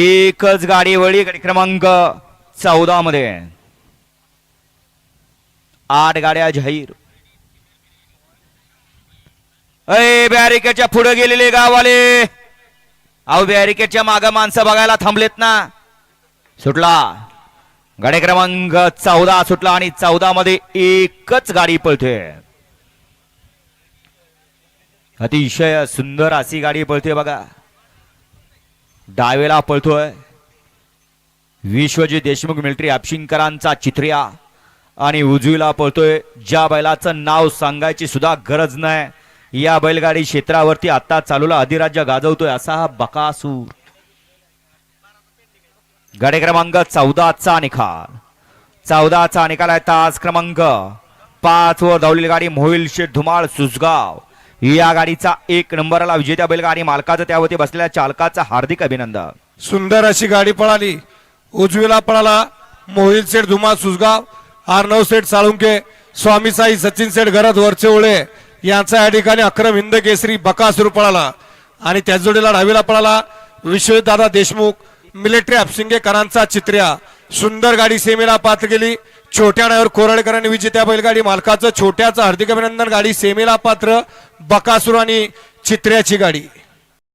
एकच गाडी वळी गाडी क्रमांक चौदा मध्ये. आठ गाड्या जाहीर. अय बॅरिकेडच्या पुढे गेलेले गावाले अहो बॅरिकेडच्या माग माणसं बघायला थांबलेत ना. सुटला. गाडी क्रमांक चौदा सुटला आणि चौदा मध्ये एकच गाडी पळते. अतिशय सुंदर अशी गाडी पळते बघा. डावेला पळतोय. विश्वजी देशमुख मिलिटरी आपशिंकरांचा चित्र्या आणि उजवीला पळतोय. ज्या बैलाचं नाव सांगायची सुद्धा गरज नाही. या बैलगाडी क्षेत्रावरती आता चालूला अधिराज्य गाजवतोय असा हा बकासूर. गाडी क्रमांक चौदाचा निकाल चौदाचा निकाल आहे तास क्रमांक. पाच वर धावलेली गाडी मोहिल शेठ धुमाळ सुसगाव या गाडीचा एक नंबरला विजेत्या बैलगाडी मालकाचं त्यावरती बसलेल्या चालकाचं हार्दिक अभिनंदन. सुंदर अशी गाडी पळाली. उजवीला पळाला मोहिल सेठ धुमा सुजगाव आर्नव सेठ साळुंके स्वामी साई सचिन सेठ घरात वरचे ओळे. यांचा या ठिकाणी अक्रम हिंद केसरी बकासूर पळाला. आणि त्याच जोडीला डावीला पळाला विश्वदादा देशमुख मिलिटरी अपसिंगेकरांचा चित्र्या. सुंदर गाडी सेमीला पात्र गेली छोट्या ड्रायव्हर कोरळकरांनी विजेत्या बैलगाडी मालकाचं छोट्याचं हार्दिक अभिनंदन गाडी सेमीला पात्र बकासूर आणि चित्र्याची गाडी.